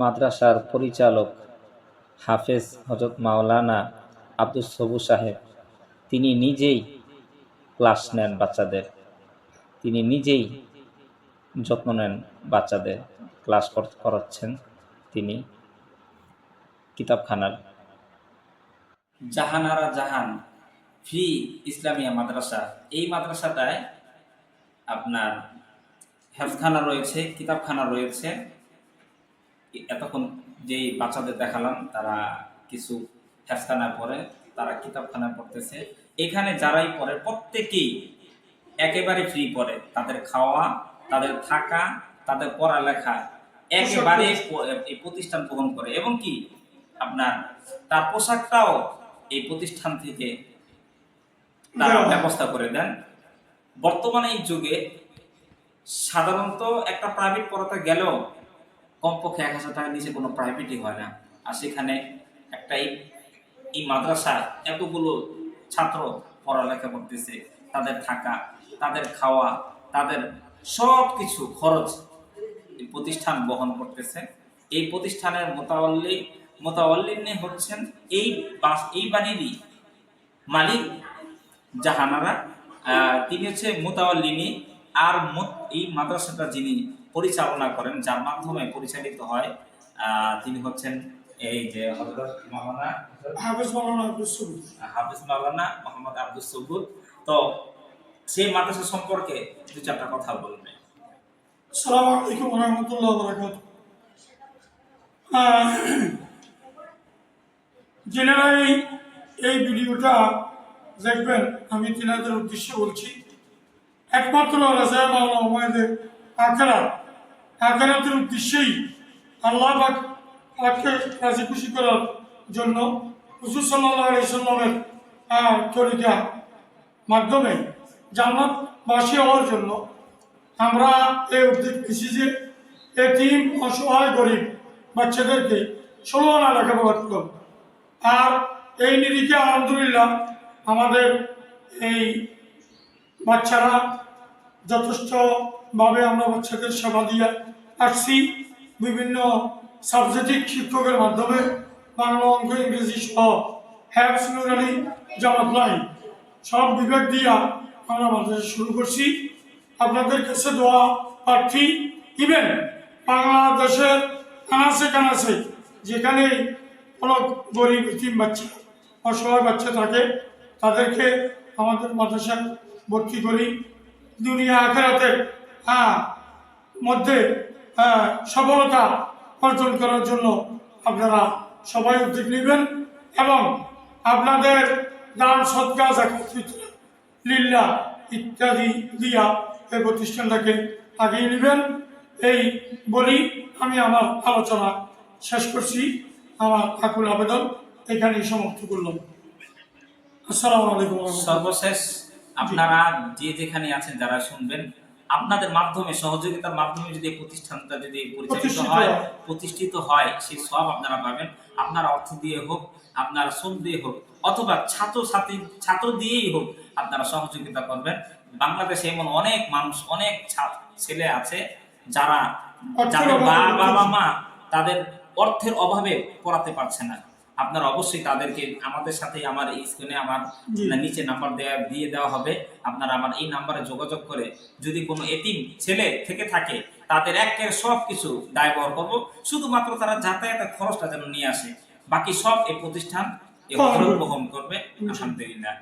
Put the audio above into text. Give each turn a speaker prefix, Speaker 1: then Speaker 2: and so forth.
Speaker 1: মাদ্রাসার পরিচালক হাফেজ হজরত মাওলানা আব্দুস সবু সাহেব। তিনি নিজেই ক্লাস নেন বাচ্চাদের। তিনি নিজেই যত্ন নেন বাচ্চাদের। ক্লাস কর- করাচ্ছেন তিনি কিতাবখানার।
Speaker 2: জাহানারা জাহান ফ্রি ইসলামিয়া মাদ্রাসা। এই মাদ্রাসাটায় আপনার হেফখানা রয়েছে, কিতাবখানা রয়েছে। এতক্ষণ যেই বাচ্চাদের দেখালাম তারা কিছু হেফখানা পড়ে তারা কিতাবখানা পড়তেছে। এখানে যারাই পড়ে প্রত্যেকেই একেবারে ফ্রি পড়ে। তাদের খাওয়া তাদের থাকা তাদের পড়ালেখা একেবারে এই প্রতিষ্ঠান গ্রহণ করে। এবং কি? আপনার তার পোশাকটাও এই প্রতিষ্ঠান থেকে তারা ব্যবস্থা করে দেন। বর্তমানে এই যুগে সাধারণত একটা প্রাইভেট পড়াতে গেলেও কমপক্ষে এক হাজার টাকার নিচে কোনো প্রাইভেটই হয় না। আর সেখানে একটা এই মাদ্রাসা এতগুলো ছাত্র পড়ালেখা করতেছে, তাদের থাকা, তাদের খাওয়া, তাদের সব কিছু খরচ প্রতিষ্ঠান বহন করতেছে। এই প্রতিষ্ঠানের মোতাবল্লি মোতাবল্লিনে হচ্ছেন এই বাস, এই বাড়িরই মালিক জাহানারা। তিনি হচ্ছে মোতাওয়াল্লিনী আর এই মাদ্রাসাটা যিনি পরিচালনা করেন যার মাধ্যমে পরিচালিত হয় তিনি হচ্ছেন এই যে মাওলানা
Speaker 3: হাফেজ মাওলানা আব্দুল সবুজ
Speaker 2: হাফিজ মাওলানা মোহাম্মদ আব্দুল সবুর। তো সেই মাদ্রাসা সম্পর্কে দু চারটা কথা বলবেন
Speaker 3: আসসালামু আলাইকুম রহমতুল্লাহ বরাকাত যেনারা এই এই ভিডিওটা দেখবেন আমি তিনাদের উদ্দেশ্যে বলছি একমাত্র রাজা মাওলা আমাদের আখেরা আখেরাতের উদ্দেশ্যেই আল্লাহ পাক পাককে রাজি খুশি করার জন্য হুজুর সাল্লাহ আলি তরিকা মাধ্যমে জান্নাতবাসী হওয়ার জন্য আমরা এই উদ্যোগ নিয়েছি যে এতিম, অসহায়, গরিব বাচ্চাদেরকে ষোলো আনা লেখাপড়া হবে। আর এই নিরিখে আলহামদুলিল্লাহ আমাদের এই বাচ্চারা যথেষ্টভাবে আমরা বাচ্চাদের সেবা দিয়ে আসছি। বিভিন্ন সাবজেক্টিক শিক্ষকের মাধ্যমে বাংলা অঙ্ক, ইংরেজি সহ হ্যাপস নুরানি জামাত লাই সব বিভাগ দিয়া আমরা মাদ্রাসা শুরু করছি। আপনাদের কাছে দোয়া, প্রার্থী, ইভেন বাংলাদেশের কানাসে কানাসে যেখানে কোনো গরিব, ইতিম বাচ্চা, অসহায় বাচ্চা থাকে, তাদেরকে আমাদের মাদ্রাসায় ভর্তি করি। দুনিয়া আখেরাতে মধ্যে হ্যাঁ, সফলতা অর্জন করার জন্য আপনারা সবাই উদ্যোগ নেবেন এবং আপনাদের দান সৎকাজ জাকাত ফিতরা, লিল্লা ইত্যাদি দিয়া এই প্রতিষ্ঠানটাকে আগিয়ে নেবেন। এই বলি আমি আমার আলোচনা শেষ করছি। আমার আকুল আবেদন এখানেই সমাপ্ত করলাম। আসসালামু আলাইকুম।
Speaker 2: সর্বশেষ আপনারা যে যেখানে আছেন যারা শুনবেন আপনাদের মাধ্যমে সহযোগিতার মাধ্যমে যদি প্রতিষ্ঠানটা যদি পরিচালিত হয়। প্রতিষ্ঠিত হয় সেই সব আপনারা পাবেন। আপনারা অর্থ দিয়ে হোক আপনারা শ্রম দিয়ে হোক অথবা ছাত্র ছাত্রী ছাত্র দিয়েই হোক আপনারা সহযোগিতা করবেন। বাংলাদেশে এমন অনেক মানুষ অনেক ছেলে আছে যারা যাদের বাবা মা তাদের অর্থের অভাবে পড়াতে পারছে না। আপনারা অবশ্যই তাদেরকে আমাদের সাথে আমার এই স্ক্রিনে আমার নিচে নাম্বার দেওয়া দিয়ে দেওয়া হবে। আপনারা আমার এই নাম্বারে যোগাযোগ করে যদি কোনো এতিম ছেলে থেকে থাকে তাদের একের সব কিছু দায়বহর করব। শুধুমাত্র তারা যাতায়াতের খরচটা যেন নিয়ে আসে। বাকি সব এই প্রতিষ্ঠান
Speaker 3: বহন করবে।
Speaker 2: বহন আলহামদুলিল্লাহ।